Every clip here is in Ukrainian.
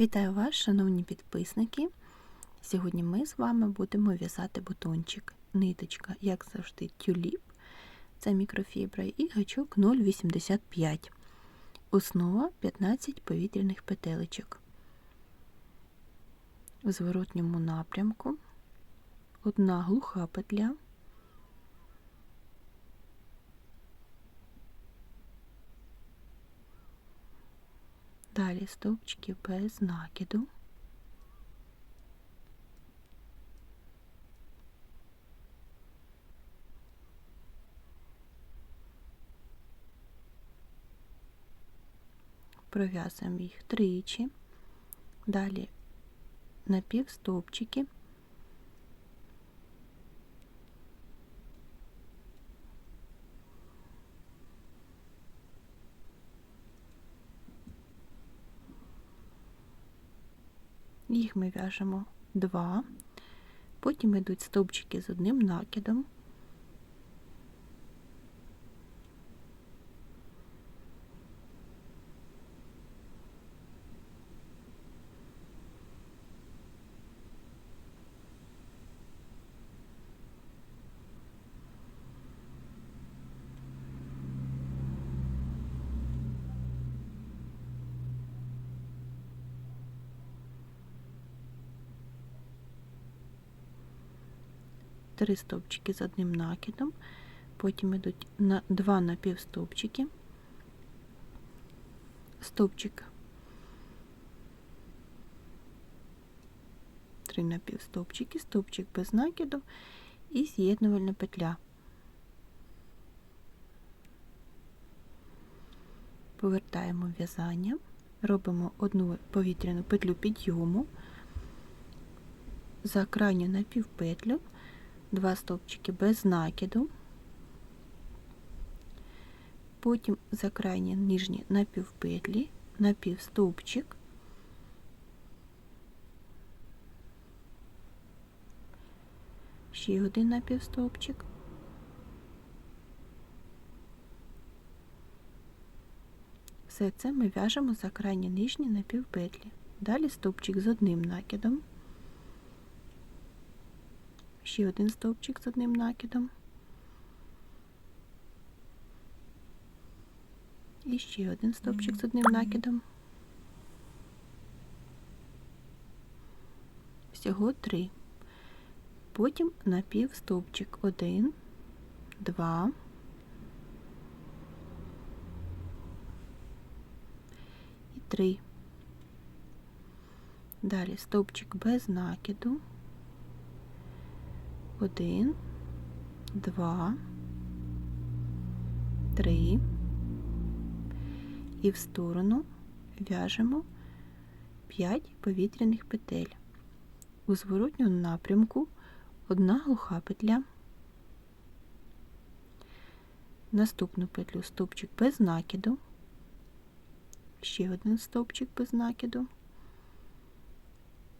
Вітаю вас, шановні підписники! Сьогодні ми з вами будемо в'язати бутончик. Ниточка, як завжди, тюліп, це мікрофібра і гачок 0,85. Основа 15 повітряних петелечок. У зворотньому напрямку одна глуха петля. Далі стовпчики без накиду. Пров'язуємо їх тричі, далі напівстовпчики. Їх ми в'яжемо два, потім йдуть стовпчики з одним накидом. Три стовпчики з одним накидом, потім йдуть на два напівстовпчики, стовпчик, три напівстовпчики, стовпчик без накиду і з'єднувальна петля. Повертаємо в'язання, робимо одну повітряну петлю підйому, за крайню напівпетлю два стовпчики без накиду, потім за крайні нижні напівпетлі, напівстовпчик, ще один напівстовпчик, все це ми в'яжемо за крайні нижні напівпетлі. Далі стовпчик з одним накидом ще один стовпчик з одним накидом. І ще один стовпчик з одним накидом. Всього три. Потім напівстовпчик. Один, два. І три. Далі стовпчик без накиду один, два, три і в сторону в'яжемо 5 повітряних петель. У зворотньому напрямку одна глуха петля. Наступну петлю стовпчик без накиду, ще один стовпчик без накиду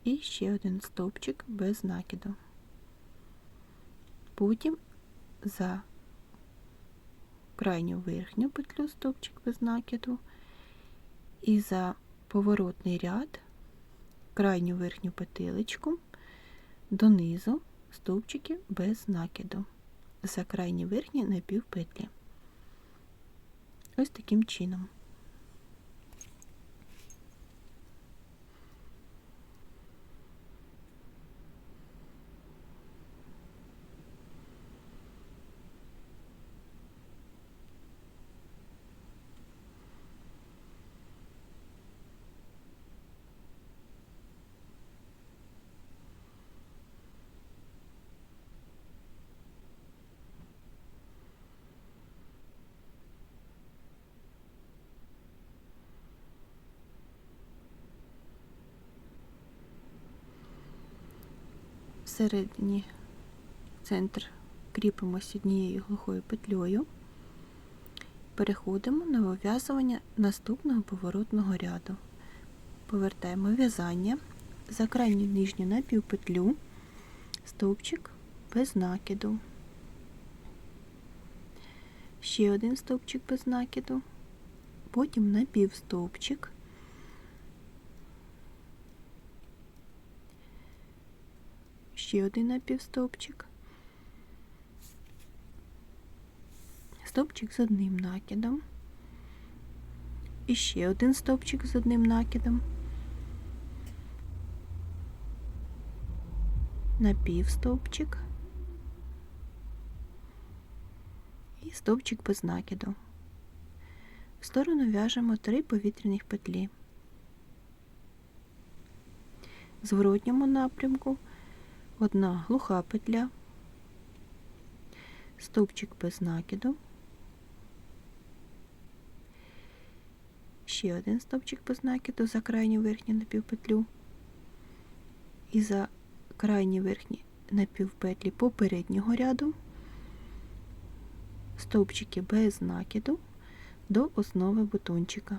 і ще один стовпчик без накиду потім за крайню верхню петлю стовпчик без накиду і за поворотний ряд крайню верхню петелечку донизу стовпчики без накиду за крайні верхні напівпетлі. Ось таким чином. Всередині центр кріпимося однією глухою петлею, переходимо на вив'язування наступного поворотного ряду. Повертаємо в'язання за крайню нижню напівпетлю, стовпчик без накиду, ще один стовпчик без накиду, потім напівстовпчик, ще один напівстовпчик, стовпчик з одним накидом, і ще один стовпчик з одним накидом, напівстовпчик і стовпчик без накиду. В сторону в'яжемо 3 повітряних петлі. В зворотньому напрямку одна глуха петля, стовпчик без накиду, ще один стовпчик без накиду за крайню верхню напівпетлю. І за крайні верхні напівпетлі попереднього ряду, стовпчики без накиду до основи бутончика.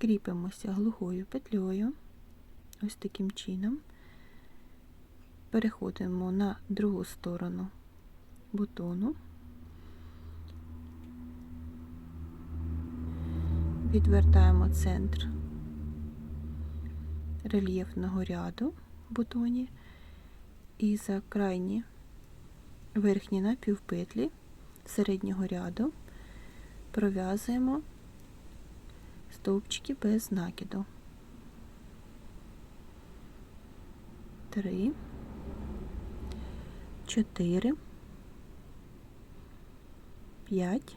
Кріпимося глухою петлею, ось таким чином. Переходимо на другу сторону бутону, відвертаємо центр рельєфного ряду в бутоні. І за крайні верхні напівпетлі середнього ряду пров'язуємо стовпчики без накиду. Три, чотири, п'ять,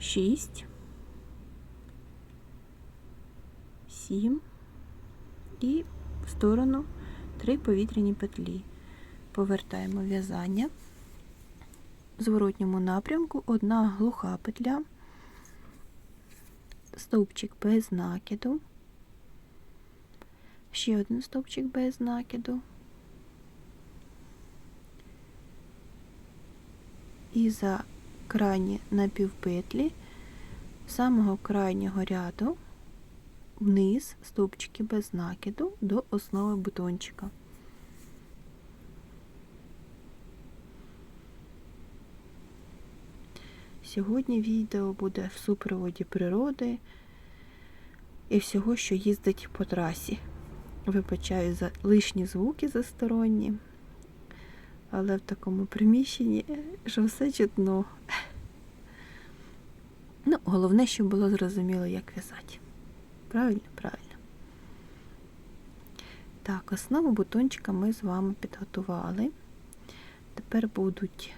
шість, сім і в сторону три повітряні петлі. Повертаємо в'язання. В зворотньому напрямку одна глуха петля, стовпчик без накиду, ще один стовпчик без накиду. І за крайні напівпетлі самого крайнього ряду вниз стовпчики без накиду до основи бутончика. Сьогодні відео буде в супроводі природи і всього, що їздить по трасі. Вибачаю за лишні звуки засторонні, але в такому приміщенні, що все чутно. Ну, головне, щоб було зрозуміло, як в'язати. Правильно? Правильно. Так, основу бутончика ми з вами підготували. Тепер будуть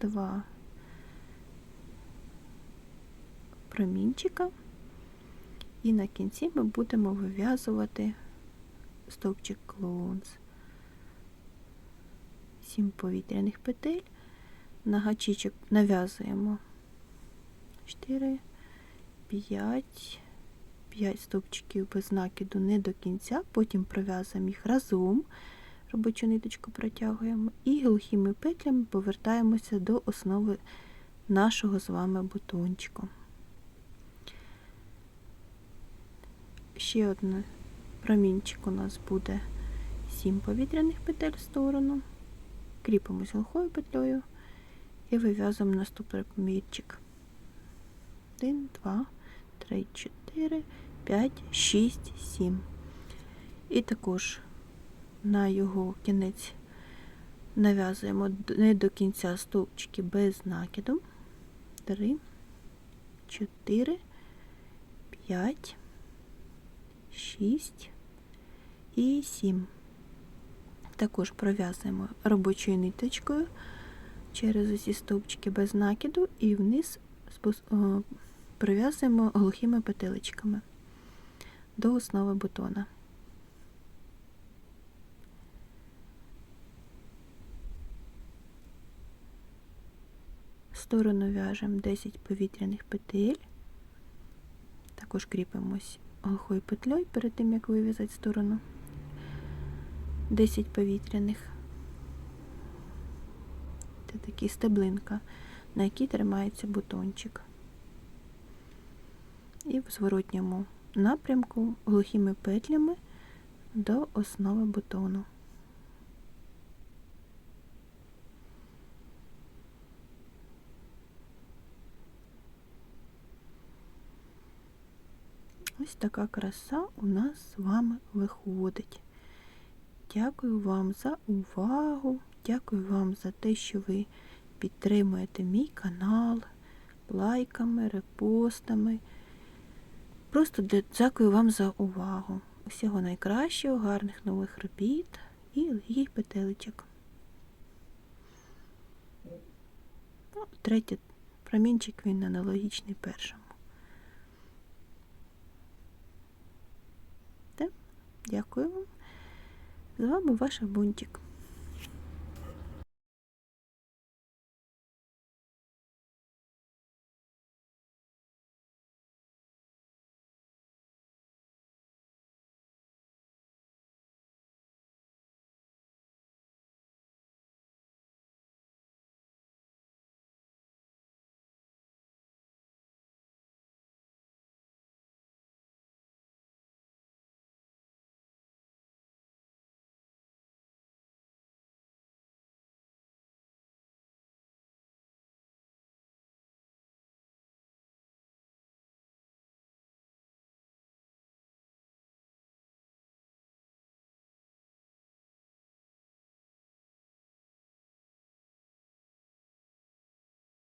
два промінчика, і на кінці ми будемо вив'язувати стовпчик клоунс. Сім повітряних петель, на гачичок нав'язуємо 4, 5, 5 стовпчиків без накиду не до кінця, потім пров'язуємо їх разом, робочу ниточку протягуємо і глухими петлями повертаємося до основи нашого з вами бутончика. Ще один промінчик у нас буде 7 повітряних петель в сторону. Кріпимось глухою петлею і вив'язуємо наступний помірчик. 1, 2, 3, 4, 5, 6, 7. І також на його кінець нав'язуємо не до кінця стовпчики без накиду. 3, 4, 5, 6 і 7. Також пров'язуємо робочою ниточкою через усі стовпчики без накиду і вниз пров'язуємо глухими петелечками до основи бутона. Сторону в'яжемо 10 повітряних петель, також кріпимось глухою петлею перед тим, як вив'язати сторону. 10 повітряних, бачите, такі стеблинка, на якій тримається бутончик. І в зворотньому напрямку глухими петлями до основи бутону. Ось така краса у нас з вами виходить. Дякую вам за увагу. Дякую вам за те, що ви підтримуєте мій канал лайками, репостами. Просто дякую вам за увагу. Усього найкращого, гарних нових робіт і легких петелечок. Ну, третій промінчик він аналогічний першому. Дякую вам. З вами ваш Бунтик.